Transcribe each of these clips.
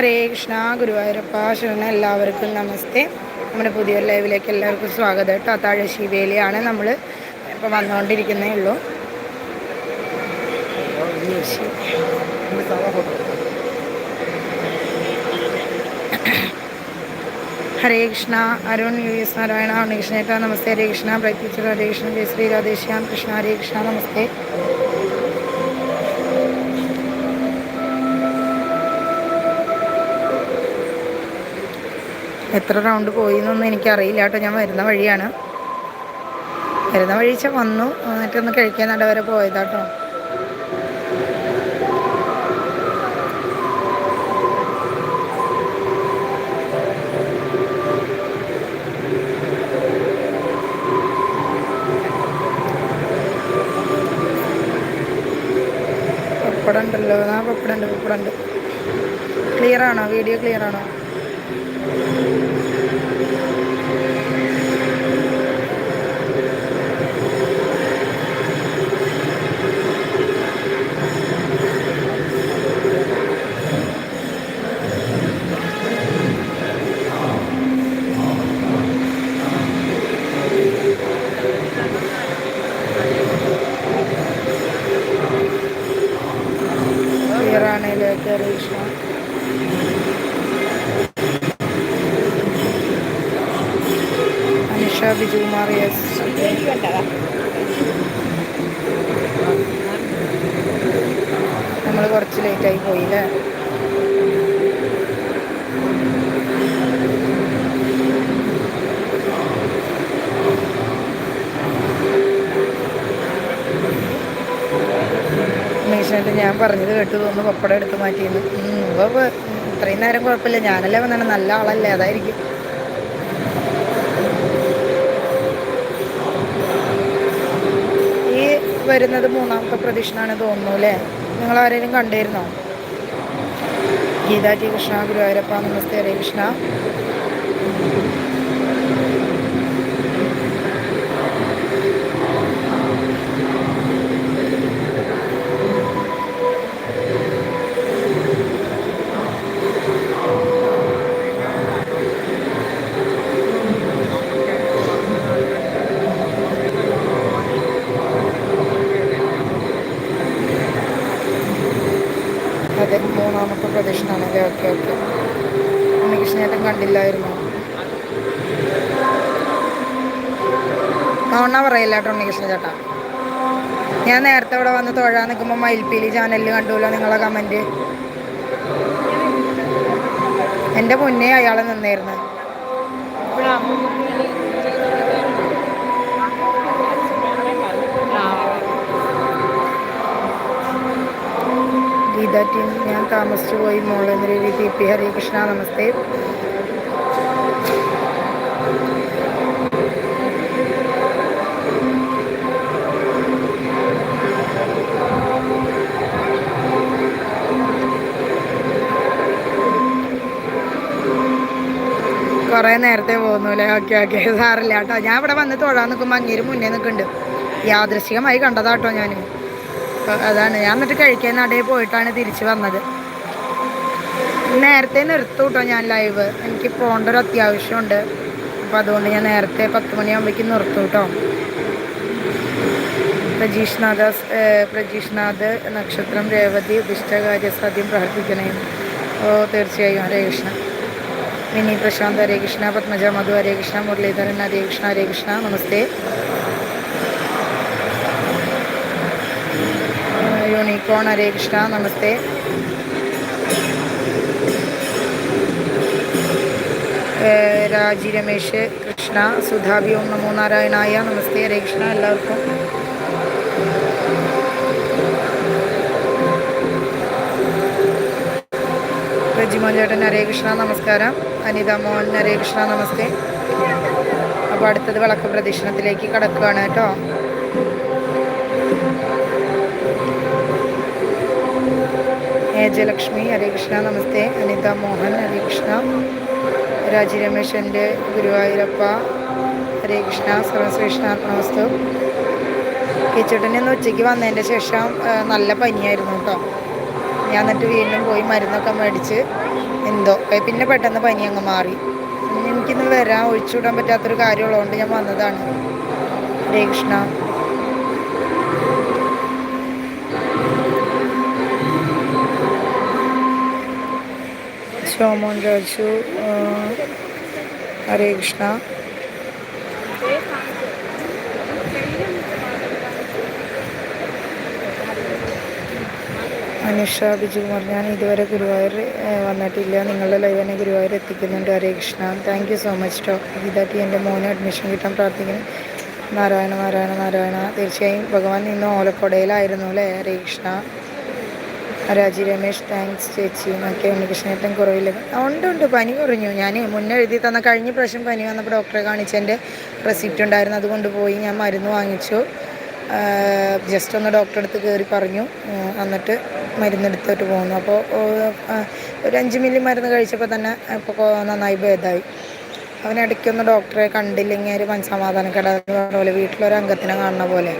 ഹരേ കൃഷ്ണ ഗുരുവായൂരപ്പ ശരണ എല്ലാവർക്കും നമസ്തേ. നമ്മുടെ പുതിയൊരു ലൈവിലേക്ക് എല്ലാവർക്കും സ്വാഗതം കേട്ടോ. താഴെ ശിവേലിയാണ് നമ്മൾ ഇപ്പോൾ വന്നുകൊണ്ടിരിക്കുന്നേ ഉള്ളൂ. ഹരേ കൃഷ്ണ അരുൺ യു എസ് നാരായണ ഉണ്ണികൃഷ്ണേട്ട നമസ്തേ. ഹരേ കൃഷ്ണ പ്രത്യേകിച്ച് ഹരേ കൃഷ്ണ ജയശ്രീ രാധേശ്യാം കൃഷ്ണ ഹരേ കൃഷ്ണ നമസ്തേ. എത്ര റൗണ്ട് പോയി എന്നൊന്നും എനിക്കറിയില്ല കേട്ടോ. ഞാൻ വരുന്ന വഴിയാണ്. വരുന്ന വഴിച്ച വന്നു. എന്നിട്ടൊന്ന് കഴിക്കാൻ നടവരെ പോയതാട്ടോ പപ്പടം ഉണ്ടല്ലോ. ആ പപ്പടം ഉണ്ട് ക്ലിയർ ആണോ? വീഡിയോ ക്ലിയർ ആണോ ക്ലിയർ ആണേലേക്ക് കൃഷ്ണ അനുഷ ബിജു കുമാർ യെസ് നമ്മൾ കുറച്ച് ലേറ്റായി പോയില്ലേ മീഷനായിട്ട് ഞാൻ പറഞ്ഞത് കേട്ടു തോന്നുന്നു പപ്പടം എടുത്ത് മാറ്റിയെന്ന്. ഇപ്പോൾ ഇത്രയും നേരം കുഴപ്പമില്ല. ഞാനല്ലേ വന്നാണ് നല്ല ആളല്ലേ അതായിരിക്കും. ഈ വരുന്നത് മൂന്നാമത്തെ പ്രദക്ഷിണാണ് തോന്നുന്നു അല്ലേ? നിങ്ങൾ ആരെങ്കിലും കണ്ടിരുന്നോ? ഗീതാ ടി കൃഷ്ണ ഗുരുവായൂരപ്പ നമസ്തേ ഹരേ കൃഷ്ണ അതെ മൂന്നാമത്തെ ഓക്കെ ഓക്കെ. ഉണ്ണികൃഷ്ണേട്ടൻ കണ്ടില്ലായിരുന്നു. നോണ പറയില്ല കേട്ടോ ഉണ്ണികൃഷ്ണ ചേട്ടാ. ഞാൻ നേരത്തെ ഇവിടെ വന്ന് തൊഴാൻ നിൽക്കുമ്പോൾ മയിൽപ്പീലി ചാനലിൽ കണ്ടുല്ലോ നിങ്ങളെ കമന്റ് എന്റെ മുന്നേ അയാളെ നിന്നായിരുന്നു ടീം ഞാൻ താമസിച്ചു പോയി. മോളെ എന്നൊരു ടി പി ഹരികൃഷ്ണ നമസ്തേ. കുറേ നേരത്തെ പോകുന്നു അല്ലേ? Okay okay. സാറില്ല കേട്ടോ. ഞാൻ ഇവിടെ വന്ന് തൊഴാൻ നിൽക്കുമ്പോൾ അങ്ങേര് മുന്നേ നിൽക്കുന്നുണ്ട്. യാദൃശികമായി കണ്ടതാട്ടോ ഞാൻ അതാണ്. ഞാൻ എന്നിട്ട് കഴിക്കാൻ നടയിൽ പോയിട്ടാണ് തിരിച്ചു വന്നത്. നേരത്തെ നിർത്തും കേട്ടോ ഞാൻ ലൈവ് എനിക്ക് പോകേണ്ട ഒരു അത്യാവശ്യമുണ്ട്. അപ്പം അതുകൊണ്ട് ഞാൻ നേരത്തെ പത്ത് മണിയാകുമ്പോഴേക്കും നിർത്തും കേട്ടോ പ്രജീഷ്നാഥ പ്രജീഷ്നാഥ് നക്ഷത്രം രേവതി ഉദിഷ്ടകാര്യസാധ്യം പ്രാർത്ഥിക്കണേ. ഓ തീർച്ചയായും. ഹരേ കൃഷ്ണ. മിനി പ്രശാന്ത് ഹരേ കൃഷ്ണ പത്മജ മധു ഹരേ കൃഷ്ണ മുരളീധരൻ ഹരേ കൃഷ്ണ ഹരേ കൃഷ്ണ. നമസ്തേ. യൂണിക്കോൺ ഹരേ കൃഷ്ണ നമസ്തേ. രാജി രമേശ് കൃഷ്ണ സുധാബി ഓം നമോ നാരായണായ നമസ്തേ ഹരേ കൃഷ്ണ എല്ലാവർക്കും. റജിമോൻ ചേട്ടൻ ഹരേ കൃഷ്ണ നമസ്കാരം. അനിത മോൻ ഹരേ കൃഷ്ണ നമസ്തേ. അപ്പോൾ അടുത്തത് വിളക്ക് പ്രദക്ഷിണത്തിലേക്ക് കടക്കുകയാണ് കേട്ടോ. ഏജലക്ഷ്മി ഹരേ കൃഷ്ണ നമസ്തേ അനിത മോഹൻ ഹരേ കൃഷ്ണ രാജി രമേശന്റെ ഗുരുവായൂരപ്പ ഹരേ കൃഷ്ണ സർവശ്രേഷ്ഠാത്മവസ്തു കിച്ചട്ടൻ ഒന്ന് ഉച്ചയ്ക്ക് വന്നതിന്റെ ശേഷം നല്ല പനിയായിരുന്നു കേട്ടോ ഞാൻ എന്നിട്ട് വീണ്ടും പോയി മരുന്നൊക്കെ മേടിച്ച് എന്തോ പിന്നെ പെട്ടെന്ന് പനി അങ്ങ് മാറി. എനിക്കിന്ന് വരാൻ ഒഴിച്ചുവിടാൻ പറ്റാത്തൊരു കാര്യമുള്ളതുകൊണ്ട് ഞാൻ വന്നതാണ്. ഹരേ കൃഷ്ണ. സോമോൻ രാജു ഹരേ കൃഷ്ണ അനുഷ ബിജുകുമാർ ഞാൻ ഇതുവരെ ഗുരുവായൂർ വന്നിട്ടില്ല. നിങ്ങളുടെ ലൈവ് തന്നെ ഗുരുവായൂർ എത്തിക്കുന്നുണ്ട്. Hare Krishna thank you so much to ഇതാക്കി എന്റെ മോനെ അഡ്മിഷൻ കിട്ടാൻ പ്രാർത്ഥിക്കുന്നു. നാരായണ നാരായണ നാരായണ. തീർച്ചയായും ഭഗവാൻ ഇന്ന് ഓലക്കൊടയിലായിരുന്നു അല്ലേ? ഹരേ കൃഷ്ണ രാജി രമേശ് താങ്ക്സ് ചേച്ചി. എന്നൊക്കെ ഉണ്ണികൃഷ്ണേട്ടൻ കുറവില്ല ഉണ്ട് ഉണ്ട് പനി കുറഞ്ഞു. ഞാൻ മുന്നേ എഴുതി തന്ന കഴിഞ്ഞ പ്രാവശ്യം പനി വന്നപ്പോൾ ഡോക്ടറെ കാണിച്ചതിന്റെ റെസിപ്റ്റ് ഉണ്ടായിരുന്നു. അതുകൊണ്ട് പോയി ഞാൻ മരുന്ന് വാങ്ങിച്ചു. ജസ്റ്റ് ഒന്ന് ഡോക്ടറെ അടുത്ത് കയറി പറഞ്ഞു. എന്നിട്ട് മരുന്നെടുത്തിട്ട് പോകുന്നു അപ്പോൾ ഒരു അഞ്ച് മില്ലി മരുന്ന് കഴിച്ചപ്പോൾ തന്നെ ഇപ്പോൾ നന്നായി ഭേദമായി അവനിടയ്ക്കൊന്ന് ഡോക്ടറെ കണ്ടില്ലെങ്കിൽ ഒരു മനസ്സമാധാനക്കേടാന്ന് പറഞ്ഞ പോലെ വീട്ടിലൊരു അംഗത്തിനെ കാണുന്ന പോലെ.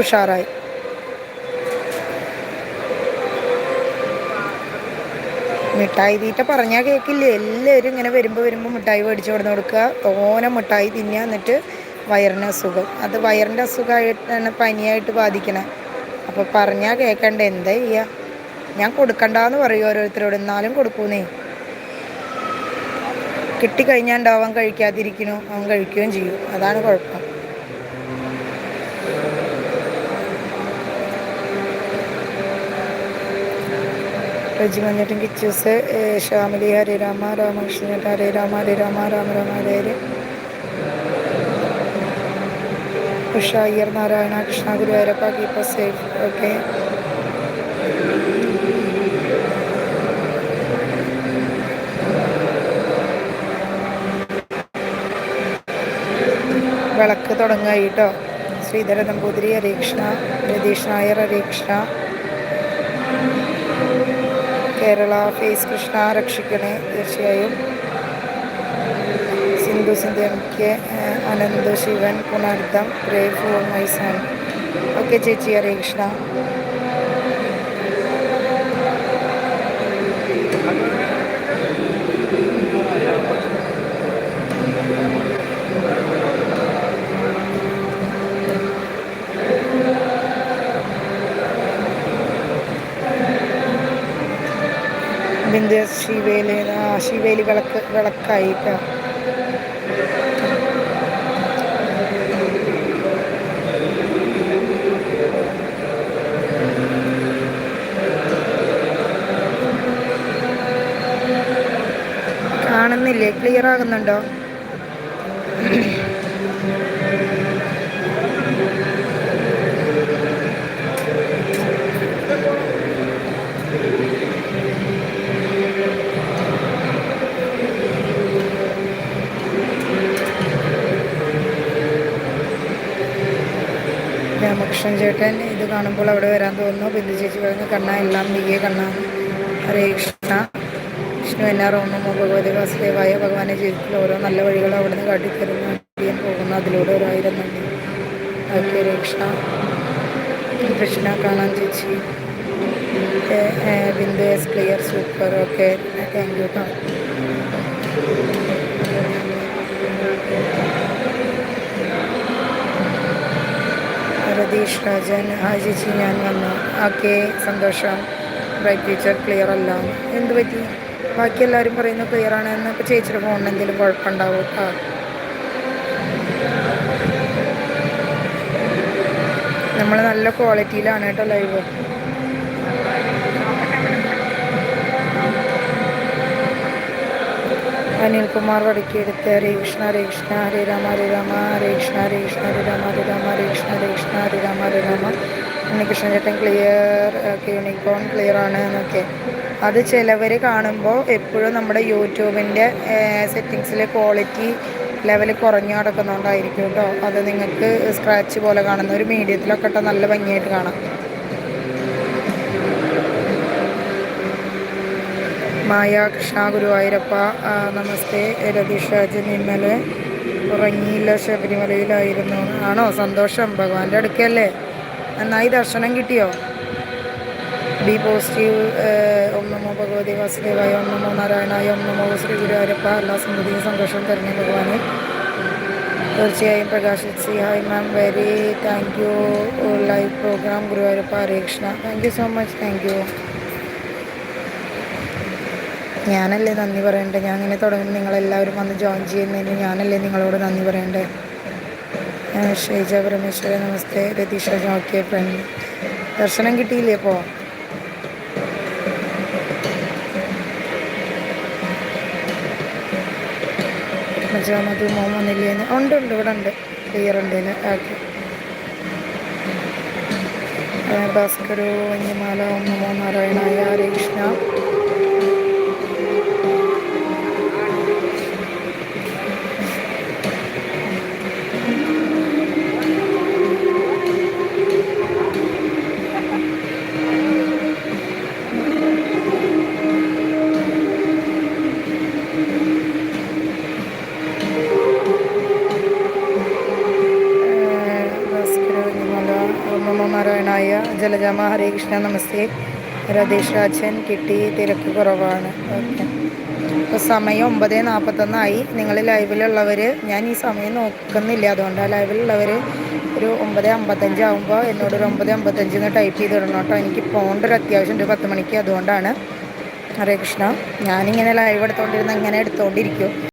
ഉഷാറായി. മിഠായി തീറ്റ പറഞ്ഞാൽ കേൾക്കില്ല എല്ലാവരും ഇങ്ങനെ വരുമ്പോൾ വരുമ്പോൾ മിഠായി മേടിച്ച് കൊടുന്ന് കൊടുക്കുക. തോനെ മിഠായി തിന്നുക എന്നിട്ട് വയറിന് അസുഖം. അത് വയറിന്റെ അസുഖമായിട്ടാണ് പനിയായിട്ട് ബാധിക്കണേ. അപ്പോൾ പറഞ്ഞാൽ കേൾക്കണ്ട എന്താ ചെയ്യുക ഞാൻ കൊടുക്കണ്ടെന്ന് പറയും ഓരോരുത്തരോട്. എന്നാലും കൊടുക്കൂന്നേ. കിട്ടിക്കഴിഞ്ഞാൽ ഉണ്ടാവും കഴിക്കാതിരിക്കണു അവൻ കഴിക്കുകയും ചെയ്യും. അതാണ് കുഴപ്പം. Reji മഞ്ഞട്ടും Kichus Shyamali Hare Rama Ramakrishnan Hare Rama Hare Rama Rama Rama Usha Iyer Narayana Krishna Guruvayurappa keeper safe okay വിളക്ക് തുടങ്ങായി കേട്ടോ. ശ്രീധര നമ്പൂതിരി ഹരേകൃഷ്ണ രതീഷ് നായർ ഹരേ കൃഷ്ണ. കേരള ഫേസ് കൃഷ്ണ രക്ഷിക്കണേ തീർച്ചയായും. സിന്ധു സിന്ധു എം കെ അനന്ത് ശിവൻ പുനർദം പ്രേ ഫോർ മൈ ഓക്കെ ചേച്ചി ഹരേ കൃഷ്ണ ബിന്ദു ശിവേലി ശിവേലി വിളക്ക് വിളക്കായി കാണുന്നില്ലേ? ക്ലിയർ ആകുന്നുണ്ടോ? രാമകൃഷ്ണൻ ചേട്ടൻ ഇത് കാണുമ്പോൾ അവിടെ വരാൻ തോന്നുന്നു. ബിന്ദു ചേച്ചി പറഞ്ഞു കണ്ണ എല്ലാം നീയെ കണ്ണ. ഹരേ കൃഷ്ണ. വിഷ്ണു എന്നാർ ഓണമോ ഭഗവതി വാസുദേവായ ഭഗവാന്റെ ജീവിതത്തിൽ ഓരോ നല്ല വഴികളും അവിടുന്ന് കാട്ടിത്തരുന്നു അടിയൻ പോകുന്നു അതിലൂടെ ഒരായിരം നന്ദി. ഓക്കെ ഹരേ കൃഷ്ണ. കൃഷ്ണ കാണാൻ ചേച്ചി. Bindu S clear super okay thank you കേട്ടോ രതീഷ് രാജൻ ഹായ് ചേച്ചി ഞാൻ വന്നു. ഓക്കെ സന്തോഷം. ബ്രൈറ്റ് ടീച്ചർ ക്ലിയർ അല്ല. എന്ത് പറ്റി? ബാക്കി എല്ലാവരും പറയുന്നു ക്ലിയർ ആണ് എന്ന്. ഇപ്പോൾ ചേച്ചിയുടെ ഫോണിന് എന്തെങ്കിലും കുഴപ്പമുണ്ടാവും? കേട്ടോ നമ്മൾ നല്ല ക്വാളിറ്റിയിലാണ് കേട്ടോ ലൈവ് അനിൽകുമാർ വടക്കിയെടുത്ത് ഹരേ കൃഷ്ണ ഹരേ കൃഷ്ണ ഹരേ രാമ ഹരേ രാമ ഹരേ കൃഷ്ണ ഹരേ കൃഷ്ണ ഹരേ രാമ ഹരേ രാമ ഹരേ കൃഷ്ണ ഹരേ കൃഷ്ണ ഹരേ രാമ ഹരേ രാമ. ഉണ്ണികൃഷ്ണൻ ചേട്ടൻ ക്ലിയർ ഓക്കെ യൂണിക്കോൺ ക്ലിയർ ആണ് എന്നൊക്കെ. അത് ചിലവർ കാണുമ്പോൾ എപ്പോഴും നമ്മുടെ യൂട്യൂബിന്റെ സെറ്റിങ്സിലെ ക്വാളിറ്റി ലെവൽ കുറഞ്ഞു കിടക്കുന്നുണ്ടായിരിക്കും കേട്ടോ അത് നിങ്ങൾക്ക് സ്ക്രാച്ച് പോലെ കാണുന്ന ഒരു മീഡിയത്തിലൊക്കെ നല്ല ഭംഗിയായിട്ട് കാണാം. മായ കൃഷ്ണ ഗുരുവായൂരപ്പ നമസ്തേ രതീഷ് രാജൻ ഇന്നലെ ഉറങ്ങിയില്ല ശബരിമലയിലായിരുന്നു. ആണോ? സന്തോഷം. ഭഗവാന്റെ അടുക്കല്ലേ? നന്നായി ദർശനം കിട്ടിയോ? ബി പോസിറ്റീവ് ഓം നമോ ഭഗവതി വാസുദേവായ ഓം നമോ നാരായണായ ഓം നമോ ശ്രീ ഗുരുവായൂരപ്പ എല്ലാ സമൃദ്ധിയും സന്തോഷം തരുന്നു ഭഗവാന്. തീർച്ചയായും Prakashith C hi ma'am. Very thank you. Live program Guruvayurappa Hare Krishna. Thank you so much. Thank you. ഞാനല്ലേ നന്ദി പറയണ്ടേ? ഞാൻ ഇങ്ങനെ തുടങ്ങി നിങ്ങളെല്ലാവരും വന്ന് ജോയിൻ ചെയ്യുന്നതിന് ഞാനല്ലേ നിങ്ങളോട് നന്ദി പറയണ്ടേ? ഷൈജ പരമേശ്വര നമസ്തേ. രതീഷ ഓക്കെ ഫ്രണ്ട് ദർശനം കിട്ടിയില്ലേ അപ്പോൾ മജാമത് മോം വന്നില്ലേ ഉണ്ട് ഉണ്ട് ഇവിടെ ഉണ്ട്. ക്ലിയർ ഉണ്ട് ഓക്കെ ഭാസ്കരോ വന്യമാല ഓം നമോ നാരായണായ ഹരേ കൃഷ്ണ. ജലജാമ ഹരേ കൃഷ്ണ നമസ്തേ. രതീഷ് രാജൻ കിട്ടി തിരക്ക് കുറവാണ്. ഓക്കെ. ഇപ്പോൾ സമയം ഒമ്പത് നാൽപ്പത്തൊന്നായി നിങ്ങൾ ലൈവിലുള്ളവർ ഞാൻ ഈ സമയം നോക്കുന്നില്ല. അതുകൊണ്ടാണ് ലൈവിലുള്ളവർ ഒരു ഒമ്പത് അമ്പത്തഞ്ച് ആകുമ്പോൾ എന്നോട് ഒരു ഒമ്പത് അമ്പത്തഞ്ച് എന്ന് ടൈപ്പ് ചെയ്തിടണം കേട്ടോ. എനിക്ക് പോകേണ്ട ഒരു അത്യാവശ്യം ഉണ്ട്. പത്ത് മണിക്ക് അതുകൊണ്ടാണ്. ഹരേ കൃഷ്ണ. ഞാനിങ്ങനെ ലൈവ് എടുത്തുകൊണ്ടിരുന്ന ഇങ്ങനെ എടുത്തുകൊണ്ടിരിക്കും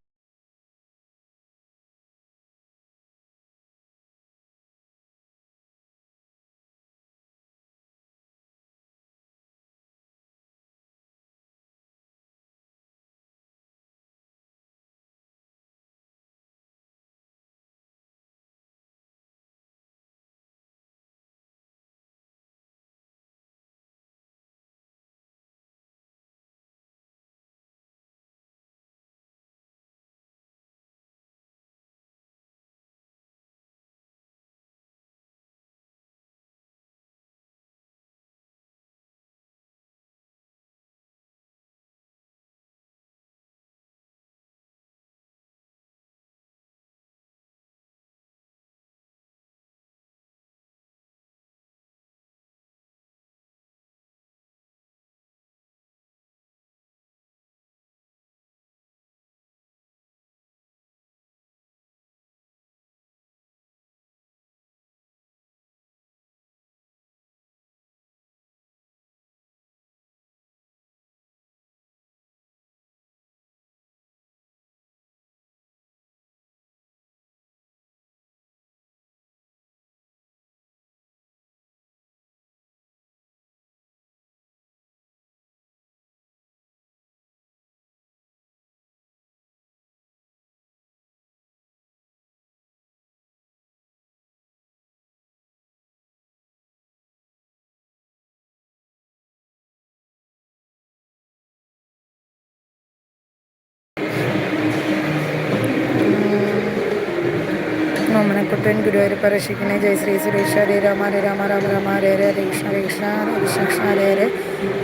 ഓമനക്കുട്ടൻ ഗുരുവായൂരപ്പ രക്ഷിക്കണേ ജയ ശ്രീ സുരേഷ് ഹരേ രാമ ഹരേ രാമ രാമ രാമ ഹരേ ഹരേ ഹരേ കൃഷ്ണ ഹരേ കൃഷ്ണ കൃഷ്ണ കൃഷ്ണ ഹരേ ഹരേ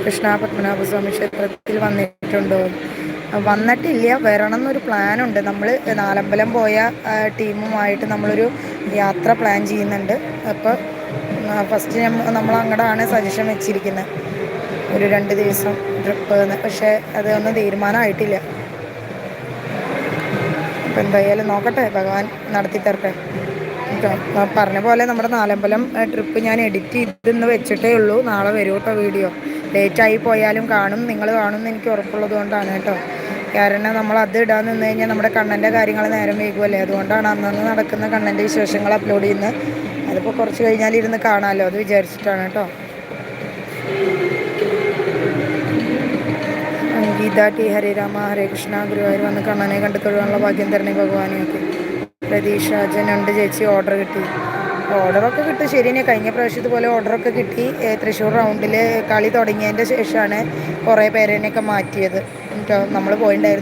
കൃഷ്ണ പത്മനാഭസ്വാമി ക്ഷേത്രത്തിൽ വന്നിട്ടുണ്ടോ? വന്നിട്ടില്ല. വരണം എന്നൊരു പ്ലാനുണ്ട്. നമ്മൾ നാലമ്പലം പോയ ടീമുമായിട്ട് നമ്മളൊരു യാത്ര പ്ലാൻ ചെയ്യുന്നുണ്ട്. അപ്പോൾ ഫസ്റ്റ് നമ്മൾ അങ്ങോട്ടാണ് സജഷൻ വെച്ചിരിക്കുന്നത് ഒരു രണ്ട് ദിവസം ട്രിപ്പ് പക്ഷേ അതൊന്നും തീരുമാനമായിട്ടില്ല അപ്പം എന്തായാലും നോക്കട്ടെ. ഭഗവാൻ നടത്തി തരട്ടെ പറഞ്ഞ പോലെ നമ്മുടെ നാലമ്പലം ട്രിപ്പ് ഞാൻ എഡിറ്റ് ചെയ്തെന്ന് വെച്ചിട്ടേ ഉള്ളൂ. നാളെ വരൂ കേട്ടോ വീഡിയോ. ആയി പോയാലും കാണും. നിങ്ങൾ കാണും എനിക്ക് ഉറപ്പുള്ളത് കൊണ്ടാണ് കേട്ടോ. കാരണം നമ്മൾ അത് ഇടാൻ നിന്ന് കഴിഞ്ഞാൽ നമ്മുടെ കണ്ണന്റെ കാര്യങ്ങൾ നേരം വൈകുമല്ലേ അതുകൊണ്ടാണ് അന്നന്ന് നടക്കുന്ന കണ്ണന്റെ വിശേഷങ്ങൾ അപ്ലോഡ് ചെയ്യുന്നത് അതിപ്പോൾ കുറച്ച് കഴിഞ്ഞാൽ ഇരുന്ന് കാണാമല്ലോ അത് വിചാരിച്ചിട്ടാണ് കേട്ടോ ഗീത ടി ഹരിരാമ ഹരേ കൃഷ്ണ ഗുരുവായൂർ വന്ന് കണ്ണനെ കണ്ടു തൊഴുവാനുള്ള ഭാഗ്യം തരണേ ഭഗവാനെയൊക്കെ പ്രതീഷ് ഉണ്ട് ചേച്ചി ഓർഡർ കിട്ടി. ഓർഡറൊക്കെ കിട്ടും ശരി തന്നെ കഴിഞ്ഞ പ്രാവശ്യം ഇതുപോലെ ഓർഡറൊക്കെ കിട്ടി. തൃശ്ശൂർ റൗണ്ടിൽ കളി തുടങ്ങിയതിന്റെ ശേഷമാണ് കുറേ പേരെന്നെയൊക്കെ മാറ്റിയത്. നമ്മൾ പോയിണ്ടായിരുന്നു.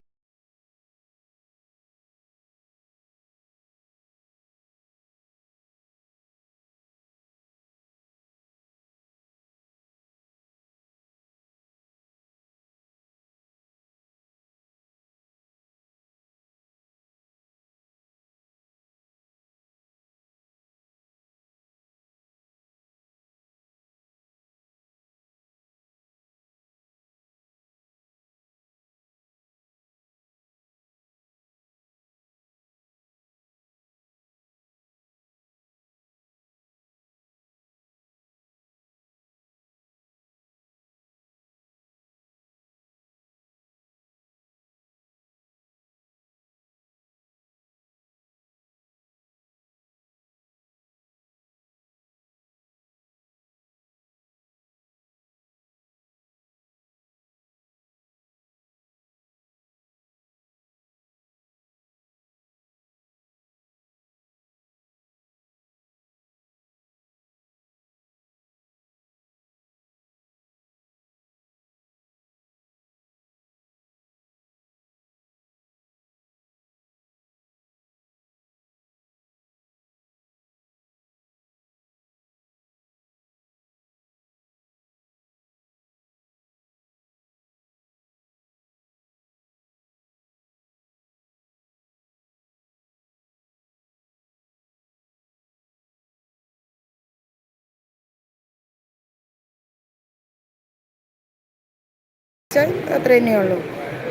വെച്ചാൽ അത്ര തന്നെയേ ഉള്ളൂ.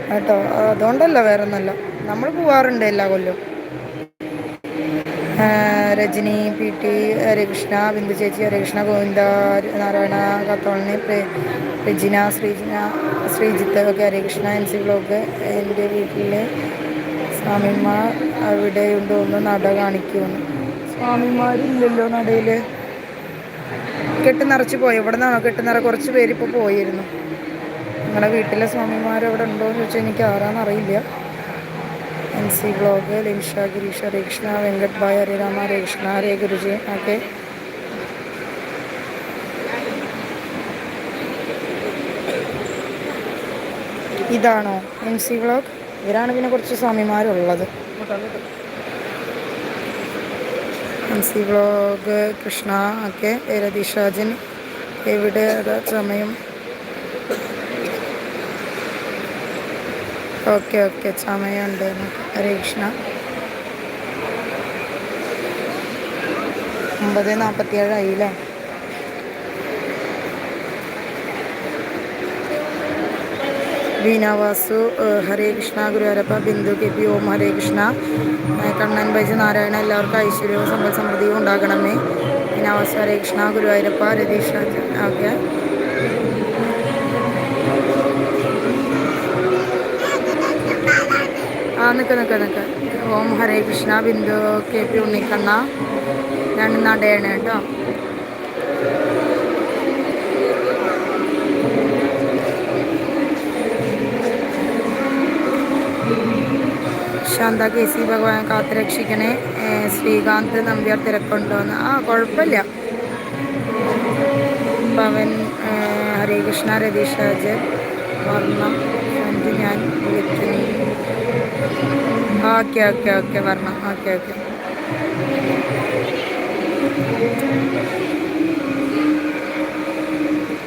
കേട്ടോ? അതുകൊണ്ടല്ല വേറെ ഒന്നല്ല. നമ്മൾ പോവാറുണ്ട് എല്ലാ കൊല്ലവും. രജനി പി ടി ഹരികൃഷ്ണ ബിന്ദു ചേച്ചി ഹരികൃഷ്ണ ഗോവിന്ദ നാരായണ കത്തോളിനി രജിന ശ്രീജിന ശ്രീജിത്ത് ഒക്കെ ഹരികൃഷ്ണ എൻ സി ബ്ലോക്ക് എന്റെ വീട്ടിലെ സ്വാമിമാർ അവിടെയുണ്ടോ എന്ന് നട കാണിക്കുമെന്ന് സ്വാമിമാരില്ലല്ലോ നടയിൽ കെട്ടുനിറച്ച് പോയി. ഇവിടെ നിന്നാണോ കെട്ടുനിറ കുറച്ച് പേരിപ്പോൾ പോയിരുന്നു. നിങ്ങളുടെ വീട്ടിലെ സ്വാമിമാർ എവിടെ ഉണ്ടോ എന്ന് ചോദിച്ചാൽ എനിക്ക് ആരാന്നറിയില്ല N C blog Linsha Girisha രേക്ഷണ Venkat bhai ഹരിരാമ രേക്ഷണ ഹരേ ഗുരുജി ഓക്കെ. ഇതാണോ എം സി ബ്ലോഗ്? ഇവരാണ് പിന്നെ കുറച്ച് സ്വാമിമാരുള്ളത്. എൻ സി ബ്ലോഗ് കൃഷ്ണ ഒക്കെ രതീഷാജൻ എവിടെ സമയം ഓക്കെ ഓക്കെ. സമയമുണ്ട്. ഹരേ കൃഷ്ണ ഒമ്പത് നാൽപ്പത്തിയേഴായി അല്ലേ? വീണാവാസു ഹരേ കൃഷ്ണ ഗുരുവാരപ്പ ബിന്ദു കെ പി ഓം ഹരേ കൃഷ്ണ കണ്ണൻ ബൈജു നാരായണ എല്ലാവർക്കും ഐശ്വര്യവും സമ്പൽ സമൃദ്ധിയും ഉണ്ടാകണമേ. വീണാവാസു ഹരേ കൃഷ്ണ ഗുരുവായൂരപ്പ രതീഷ് ഓക്കെ നിൽക്ക നിൽക്ക നിൽക്ക ഓം ഹരേ കൃഷ്ണ ബിന്ദു കെ പി ഉണ്ണിക്കണ്ണ. ഞാൻ നടയാണ് കേട്ടോ. ശാന്ത കെ സി ഭഗവാൻ കാത്തുരക്ഷിക്കണേ ശ്രീകാന്ത് നമ്പ്യാർ തിരക്കുണ്ടോന്ന് ആ കുഴപ്പമില്ല പവൻ ഹരേ കൃഷ്ണ രതീഷ് രാജ് വർണം ഞാൻ വിളിക്കുന്നു. ഓക്കെ ഓക്കെ ഓക്കെ വരണം okay okay.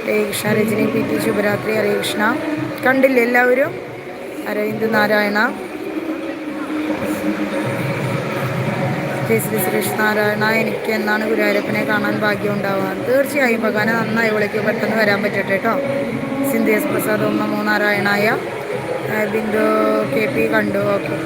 Hare Krishna Rajani P T ശുഭരാത്രി. ഹരേ കൃഷ്ണ. കണ്ടില്ല എല്ലാവരും? അരവിന്ദ് നാരായണ. ജയ ശ്രീ സുരേഷ് നാരായണ. എനിക്ക് എന്നാണ് ഗുരുവായൂരപ്പനെ കാണാൻ ഭാഗ്യം ഉണ്ടാവുക. തീർച്ചയായും ഭഗവാനെ നന്നായി വിളിക്കും. പെട്ടെന്ന് വരാൻ പറ്റട്ടെ കേട്ടോ. സിന്ധ്യസ് പ്രസാദ് ഓം നമോ നാരായണായ. ബിന്ദു കെ പി കണ്ടു. ഓക്കെ.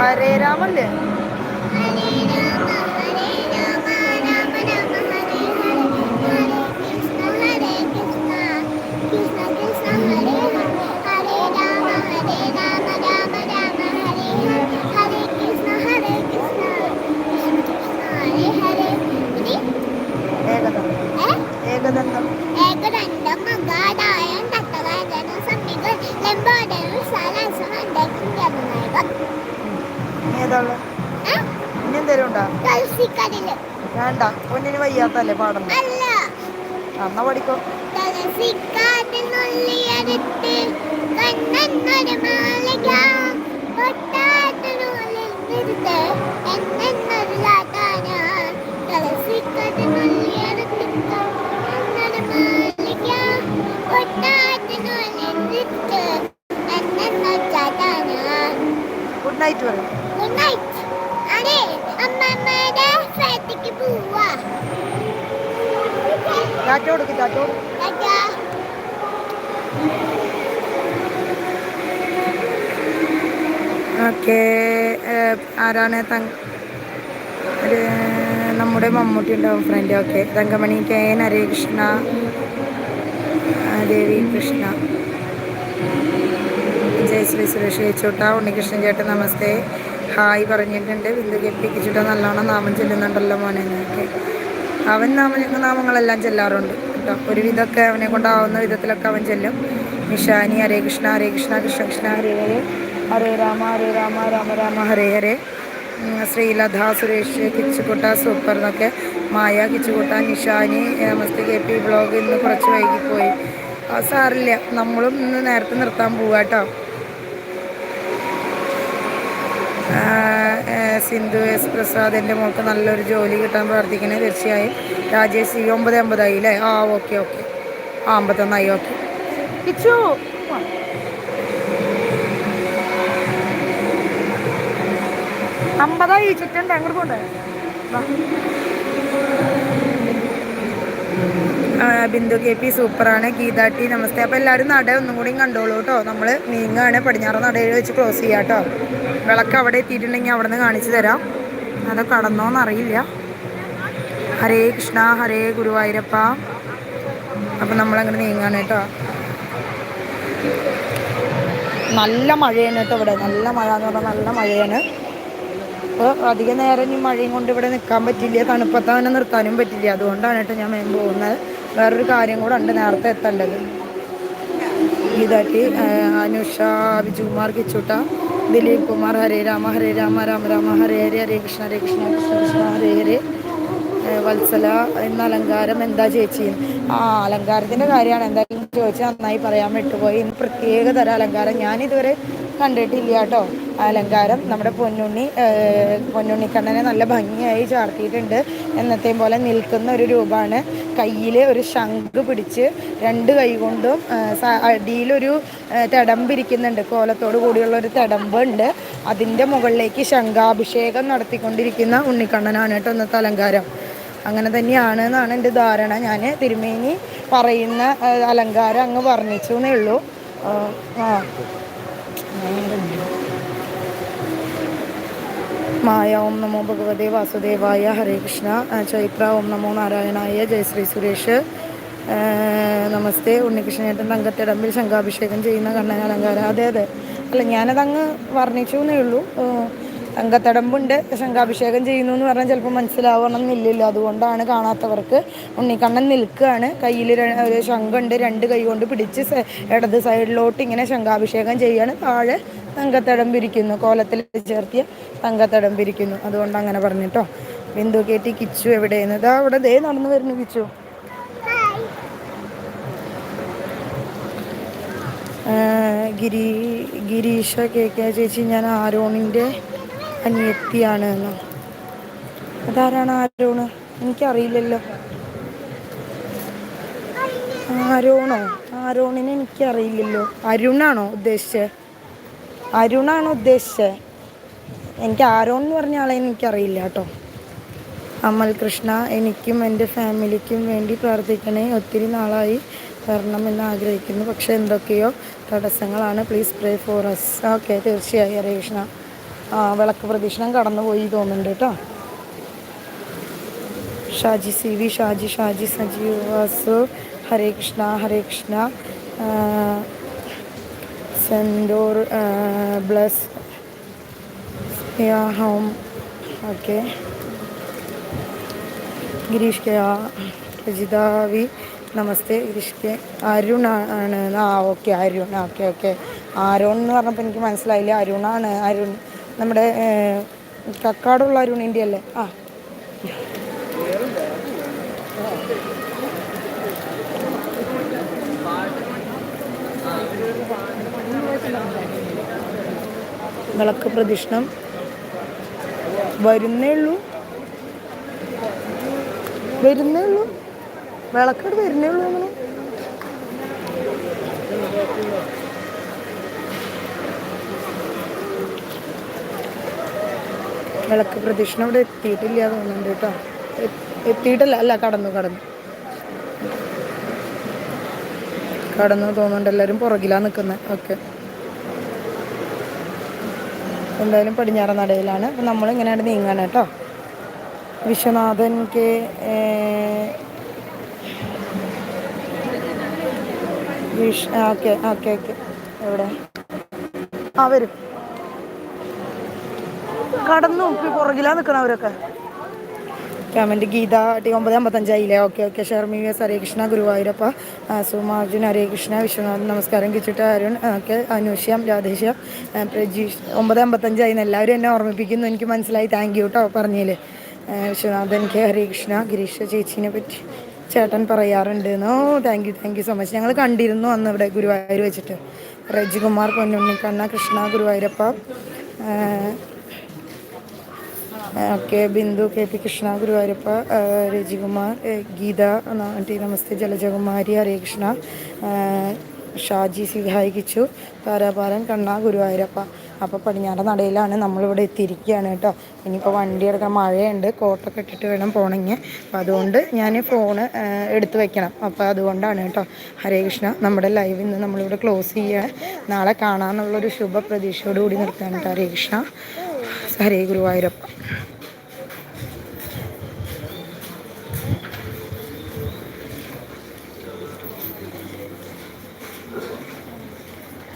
ഹരേ രാമല്ലേ? ഏതാൾ ഇനി എന്തേലും ഉണ്ടോ വേണ്ട പൊന്നിന് വയ്യാത്തല്ലേ പാടുന്നു അല്ല. എന്നാ പഠിക്കോ. ഗുഡ് നൈറ്റ് മാളിക ടാറ്റ കൊടുക്ക് ടാറ്റ ഓക്കെ ആരാണ് തങ് ഒരു നമ്മുടെ മമ്മൂട്ടി ഉണ്ടാവും friend okay. Thankamani K N Hare Krishna Devi Krishna. Jai Shri Suresh ചേച്ചോട്ട Unnikrishnan ചേട്ടൻ നമസ്തേ. ഹായ് പറഞ്ഞിട്ടുണ്ട്. ബിന്ദു കെപ്പിച്ചിട്ട നല്ലോണം നാമം ചെല്ലുന്നുണ്ടല്ലോ മോനെ ഓക്കെ അവൻ നാമ നാമങ്ങളെല്ലാം ചെല്ലാറുണ്ട് കേട്ടോ. ഒരുവിധമൊക്കെ അവനെ കൊണ്ടാവുന്ന വിധത്തിലൊക്കെ അവൻ ചെല്ലും. നിഷാനി ഹരേ കൃഷ്ണ ഹരേ കൃഷ്ണ കൃഷ്ണ കൃഷ്ണ ഹരേ ഹരേ. ഹരേ രാമ ഹരേ രാമ രാമ രാമ ഹരേ ഹരേ. ശ്രീലത സുരേഷ് കിച്ചുകുട്ട സൂപ്പർ എന്നൊക്കെ മായ കിച്ചുകുട്ട നിഷാനി നമസ്തേ കെ പി ബ്ലോഗ് ഇന്ന് കുറച്ച് വൈകിപ്പോയി. സാറില്ല നമ്മളും ഇന്ന് നേരത്തെ നിർത്താൻ പോവാട്ടോ സിന്ധു എസ് പ്രസാദ് എന്റെ മോൾക്ക് നല്ലൊരു ജോലി കിട്ടാൻ പ്രാർത്ഥിക്കണേ തീർച്ചയായും. രാജേഷ് സി ഒമ്പത് അമ്പതായി അല്ലേ ആ ഓക്കെ ഓക്കെ. ആ അമ്പത്തൊന്നായി ഓക്കെ. കിച്ചു അമ്പതായി ചുറ്റണ്ട അങ്ങോട്ട് പോണ്ടേ ആ, ബിന്ദു കെ പി സൂപ്പറാണ്. ഗീത ടി നമസ്തേ. അപ്പോൾ എല്ലാവരും നട ഒന്നും കൂടി കണ്ടോളൂ കേട്ടോ നമ്മൾ നീങ്ങാണ്. പടിഞ്ഞാറ് നടയിൽ വെച്ച് ക്ലോസ് ചെയ്യാം കേട്ടോ വിളക്ക് അവിടെ എത്തിയിട്ടുണ്ടെങ്കിൽ അവിടെ നിന്ന് കാണിച്ചു തരാം. അത് കടന്നോന്നറിയില്ല ഹരേ കൃഷ്ണ ഹരേ ഗുരുവായൂരപ്പ. അപ്പം നമ്മളങ്ങനെ നീങ്ങാണ് കേട്ടോ. നല്ല മഴയാണ് കേട്ടോ ഇവിടെ. നല്ല മഴ എന്ന് പറഞ്ഞാൽ നല്ല മഴയാണ്. അപ്പോൾ അധിക നേരം ഈ മഴയും കൊണ്ട് ഇവിടെ നിൽക്കാൻ പറ്റില്ല. തണുപ്പത്താനെ നിർത്താനും പറ്റില്ല. അതുകൊണ്ടാണ് കേട്ടോ ഞാൻ മേം പോകുന്നത്. വേറൊരു കാര്യം കൂടെ ഉണ്ട് നേരത്തെ എത്തേണ്ടത്. ഇതായിട്ട് അനുഷ ബിജുകുമാർ കിച്ചുട്ട ദിലീപ് കുമാർ ഹരേ രാമ ഹരേ രാമ രാമ രാമ ഹരേ ഹരേ ഹരേ കൃഷ്ണ ഹരേ കൃഷ്ണ കൃഷ്ണ കൃഷ്ണ ഹരേ ഹരേ. വത്സല എന്ന അലങ്കാരം എന്താ ചേച്ചി? ആ അലങ്കാരത്തിന്റെ കാര്യമാണ്. എന്തായാലും ചോദിച്ചാൽ നന്നായി പറയാൻ വിട്ടുപോയി. പ്രത്യേക തരം അലങ്കാരം. ഞാനിതുവരെ കണ്ടിട്ടില്ല കേട്ടോ. അലങ്കാരം നമ്മുടെ പൊന്നുണ്ണി പൊന്നുണ്ണിക്കണ്ണനെ നല്ല ഭംഗിയായി ചാർത്തിയിട്ടുണ്ട്. എന്നത്തെയും പോലെ നിൽക്കുന്ന ഒരു രൂപമാണ്. കയ്യിൽ ഒരു ശംഖ് പിടിച്ച് രണ്ട് കൈ കൊണ്ടും അടിയിലൊരു തിടമ്പിരിക്കുന്നുണ്ട്. കോലത്തോട് കൂടിയുള്ള ഒരു തിടമ്പ് ഉണ്ട് അതിന്റെ മുകളിലേക്ക് ശംഖാഭിഷേകം നടത്തിക്കൊണ്ടിരിക്കുന്ന ഉണ്ണിക്കണ്ണനാണ് കേട്ടോ ഇന്നത്തെ അലങ്കാരം. അങ്ങനെ തന്നെയാണ് എന്നാണ് എന്റെ ധാരണ. ഞാൻ തിരുമേനി പറയുന്ന അലങ്കാരം അങ്ങ് വർണിച്ചു എന്നേ ഉള്ളൂ ആ. മായ ഓം നമോ ഭഗവതേ വാസുദേവായ ഹരേ കൃഷ്ണ ചൈത്ര ഓം നമോ നാരായണായ ജയശ്രീ സുരേഷ്. നമസ്തേ ഉണ്ണികൃഷ്ണേട്ടൻ തങ്കത്തിടമ്പിൽ ശംഖാഭിഷേകം ചെയ്യുന്ന കണ്ണൻ അലങ്കാരം അതെ അതെ. അല്ല ഞാനതങ്ങ് വർണിച്ചു എന്നേ ഉള്ളൂ തങ്കത്തടമ്പുണ്ട്. ശംഖാഭിഷേകം ചെയ്യുന്നു എന്ന് പറഞ്ഞാൽ ചിലപ്പോൾ മനസ്സിലാവണം എന്നില്ലല്ലോ അതുകൊണ്ടാണ് കാണാത്തവർക്ക് ഉണ്ണിക്കണ്ണൻ നിൽക്കുകയാണ്. കയ്യിൽ ഒരു ശംഖുണ്ട്. രണ്ട് കൈ കൊണ്ട് പിടിച്ച് ഇടത് സൈഡിലോട്ട് ഇങ്ങനെ ശംഖാഭിഷേകം ചെയ്യാണ്. താഴെ തങ്കത്തടമ്പിരിക്കുന്നു കോലത്തിൽ ചേർത്തിയ തങ്കത്തടമ്പിരിക്കുന്നു അതുകൊണ്ട് അങ്ങനെ പറഞ്ഞിട്ടോ. ബിന്ദു കയറ്റി കിച്ചു എവിടെയെന്ന്. ഇതാ അവിടെ ദേ നടന്നു വരുന്നു കിച്ചു. ഗിരി ഗിരീഷ കെ ചേച്ചി ഞാൻ ആരോണിന്റെ അനിയത്തിയാണ് എന്ന്. അതാരാണ് ആരോണ് എനിക്കറിയില്ലല്ലോ. ആരോണോ ആരോണിനെ എനിക്കറിയില്ലല്ലോ. അരുണാണോ ഉദ്ദേശിച്ചത് അരുണാണോ ഉദ്ദേശിച്ചത് എനിക്ക് ആരോൺ എന്ന് പറഞ്ഞ ആളെ എനിക്കറിയില്ല കേട്ടോ. അമൽ കൃഷ്ണ എനിക്കും എന്റെ ഫാമിലിക്കും വേണ്ടി പ്രാർത്ഥിക്കണേ. ഒത്തിരി നാളായി വരണമെന്ന് ആഗ്രഹിക്കുന്നു. പക്ഷേ എന്തൊക്കെയോ തടസ്സങ്ങളാണ്. Please pray for us okay തീർച്ചയായും ഹരേ കൃഷ്ണ. വിളക്ക് പ്രദക്ഷിണം കടന്നുപോയി തോന്നുന്നുണ്ട് കേട്ടോ. Shaji C V Shaji Shaji Sajeev Vasu Hare Krishna Hare Krishna send all bless home okay. Girish K ആ രജിത വി നമസ്തേ. ഗിരീഷ് കെ അരുൺ ആണ്. ആ okay Arun. Okay okay. Aaron എന്ന് പറഞ്ഞപ്പോൾ എനിക്ക് മനസ്സിലായില്ല. അരുണാണ്. അരുൺ. നമ്മുടെ കക്കാടുള്ള ഇന്ത്യ അല്ലേ? ആ. വിളക്ക് പ്രദക്ഷിണം വരുന്നേ ഉള്ളൂ. വരുന്നേ ഉള്ളൂ. വിളക്കട് വരുന്നേ ഉള്ളൂ അങ്ങനെ വിളക്ക് പ്രദക്ഷിണം ഇവിടെ എത്തിയിട്ടില്ല തോന്നുന്നുണ്ട് കേട്ടോ. എത്തിയിട്ടില്ല അല്ല കടന്നു കടന്നു. കടന്നു തോന്നുന്നുണ്ട് എല്ലാവരും പുറകിലാണ് നിൽക്കുന്നത് ഓക്കെ. എന്തായാലും പടിഞ്ഞാറ നടയിലാണ്. അപ്പം നമ്മളിങ്ങനെയാണ് നീങ്ങാൻ കേട്ടോ. Viswanathan K wish okay okay okay. എവിടെ? ആ വരും. കടന്നു പുറകിലാ നിൽക്കണവരൊക്കെ കമന്റ് ഗീത ടി ഒമ്പത് അമ്പത്തഞ്ചായില്ലേ okay okay. Sharmi V S Hare Krishna Guruvayurappa സുമാർജുൻ Hare Krishna നമസ്കാരം കിച്ചിട്ട് അരുൺ ഓക്കെ അനുഷ്യം രാധേഷ്യ പ്രജീഷ് ഒമ്പത് അമ്പത്തഞ്ചായിന്ന് എല്ലാവരും എന്നെ ഓർമ്മിപ്പിക്കുന്നു. എനിക്ക് മനസ്സിലായി. താങ്ക് യു കേട്ടോ പറഞ്ഞില്ലേ? വിശ്വനാഥൻ കെ ഹരേ കൃഷ്ണ ഗിരീഷ് ചേച്ചീനെ പറ്റി ചേട്ടൻ പറയാറുണ്ട് ഓ thank you thank you so much ഞങ്ങൾ കണ്ടിരുന്നു അന്ന് ഇവിടെ ഗുരുവായൂർ വെച്ചിട്ട്. Rajikumar പൊന്നുണ്ണിക്കണ്ണ Krishna Guruvayurappa okay Bindu K P Krishna Guruvayurappa Rajikumar Geetha aunty നമസ്തേ ജലജകുമാരി ഹരേ കൃഷ്ണ ആ, ഷാജി സിഹായി കിച്ചു താരാപാലൻ കണ്ണ ഗുരുവായൂരപ്പ. അപ്പോൾ പടിഞ്ഞാറ നടയിലാണ് നമ്മളിവിടെ എത്തിയിരിക്കുകയാണ് കേട്ടോ. ഇനിയിപ്പോൾ വണ്ടി എടുക്കാൻ മഴയുണ്ട് കോട്ടൊക്കെ ഇട്ടിട്ട് വേണം പോകണമെങ്കിൽ അപ്പോൾ അതുകൊണ്ട് ഞാൻ ഫോണ് എടുത്തു എടുത്ത് വെക്കണം. അപ്പോൾ അതുകൊണ്ടാണ് കേട്ടോ ഹരേ കൃഷ്ണ നമ്മുടെ ലൈവ് ഇന്ന് നമ്മളിവിടെ ക്ലോസ് ചെയ്യുക നാളെ കാണാമെന്നുള്ളൊരു ശുഭ പ്രതീക്ഷയോടുകൂടി നിർത്തുകയാണ് കേട്ടോ ഹരേ കൃഷ്ണ. ഹരേ ഗുരുവായൂരപ്പ